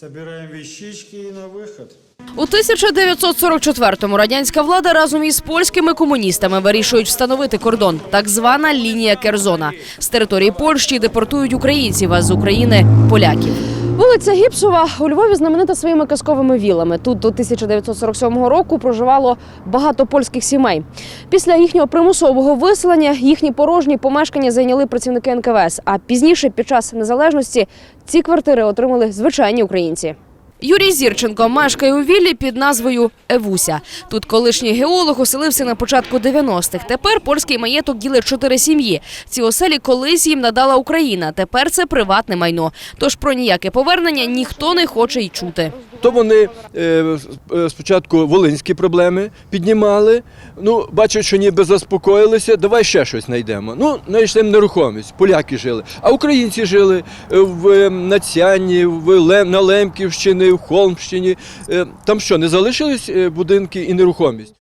Собираем вещички и на выход. У 1944-му радянська влада разом із польськими комуністами вирішують встановити кордон, так звана лінія Керзона. З території Польщі депортують українців, а з України поляків. Вулиця Гіпсова у Львові знаменита своїми казковими вілами. Тут до 1947 року проживало багато польських сімей. Після їхнього примусового виселення їхні порожні помешкання зайняли працівники НКВС. А пізніше, під час незалежності, ці квартири отримали звичайні українці. Юрій Зірченко мешкає у віллі під назвою Евуся. Тут колишній геолог оселився на початку 90-х. Тепер польський маєток ділить чотири сім'ї. Ці оселі колись їм надала Україна. Тепер це приватне майно. Тож про ніяке повернення ніхто не хоче й чути. То вони е, е, спочатку волинські проблеми піднімали. Ну, бачать, що ніби заспокоїлися, давай ще щось знайдемо. Ну, знайшли нерухомість, поляки жили. А українці жили е, в Нацяні, в на Лемківщині, в Холмщині. Е, Там що, не залишились е, будинки і нерухомість?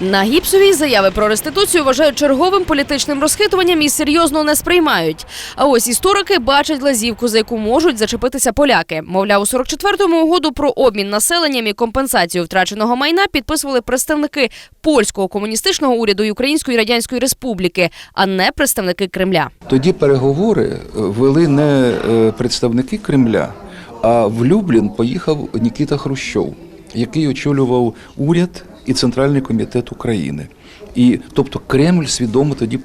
На гіпсовій заяви про реституцію вважають черговим політичним розхитуванням і серйозно не сприймають. А ось історики бачать лазівку, за яку можуть зачепитися поляки. Мовляв, у 44-му угоду про обмін населенням і компенсацію втраченого майна підписували представники польського комуністичного уряду і Української Радянської Республіки, а не представники Кремля. Тоді переговори е, вели не представники Кремля, а в Люблін поїхав Нікіта Хрущов, який очолював уряд і Центральний комітет України. І тобто Кремль свідомо тоді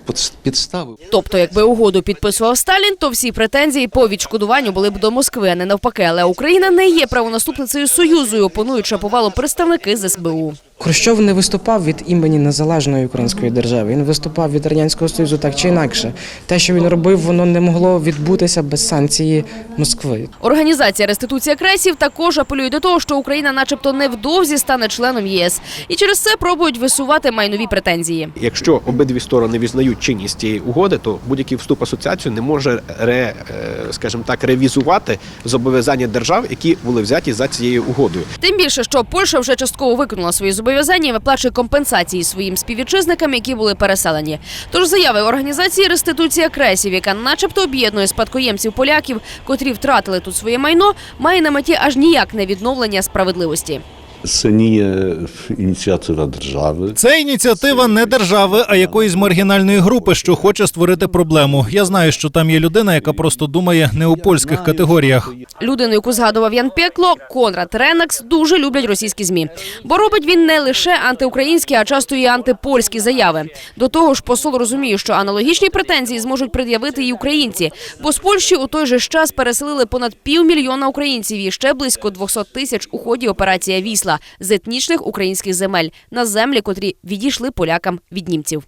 підставив. Тобто, якби угоду підписував Сталін, то всі претензії по відшкодуванню були б до Москви, а не навпаки. Але Україна не є правонаступницею союзу, і опонують шапувало представники з СБУ. Хрущов не виступав від імені незалежної української держави. Він виступав від радянського союзу так чи інакше. Те, що він робив, воно не могло відбутися без санкції Москви. Організація реституція кресів також апелює до того, що Україна, начебто, невдовзі стане членом ЄС, і через це пробують висувати майнові претензії. Якщо обидві сторони візнають чинність цієї угоди, то будь-який вступ в асоціацію не може ре, е, скажімо так, ревізувати зобов'язання держав, які були взяті за цією угодою. Тим більше, що Польща вже частково виконала свої зобов'язання і виплачує компенсації своїм співвітчизникам, які були переселені. Тож заяви організації реституція кресів, яка, начебто, об'єднує спадкоємців поляків, котрі втратили тут своє майно, має на меті аж ніяк не відновлення справедливості. Це не ініціатива держави. Це ініціатива не держави, а якоїсь маргінальної групи, що хоче створити проблему. Я знаю, що там є людина, яка просто думає не у польських категоріях. Людину, яку згадував Ян Пекло, Конрад Ренакс дуже люблять російські змі. Бо робить він не лише антиукраїнські, а часто і антипольські заяви. До того ж, посол розуміє, що аналогічні претензії зможуть пред'явити і українці. Бо з Польщі у той же час переселили понад півмільйона українців і ще близько 200 тисяч у ході операція Вісла з етнічних українських земель на землі, котрі відійшли полякам від німців.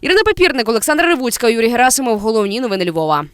Ірина Папірник, Олександра Ревуцька, Юрій Герасимов. Головні новини Львова.